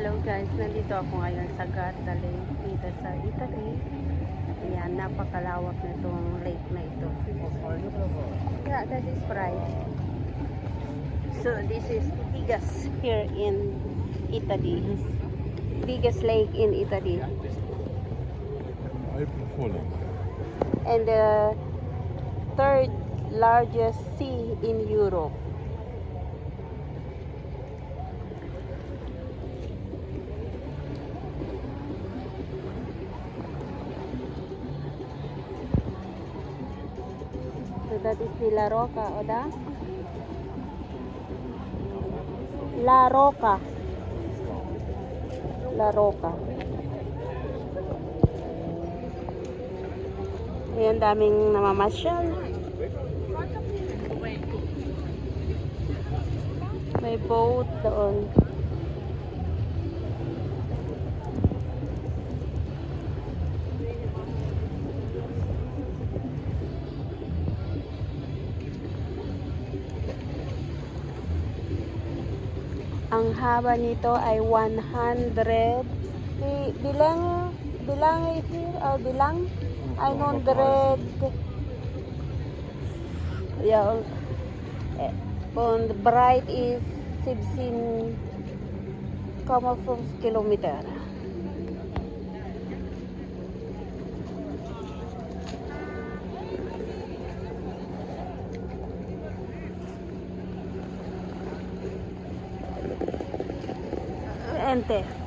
Hello guys, nandito ako ngayon sa Gardale dito sa Italy. Ayan, napakalawak na itong lake na ito. Yeah, that is right. So this is biggest here in Italy. Biggest lake in Italy. And the third largest sea in Europe. That is the La Roca, Oda? La Roca. La Roca. Ayan, daming namamasyal. May boat doon. Ang haba nito ay 100. Bi- Bilang, bilang here, or bilang? 100. Yeah. the bright is 16 kilometer. gente.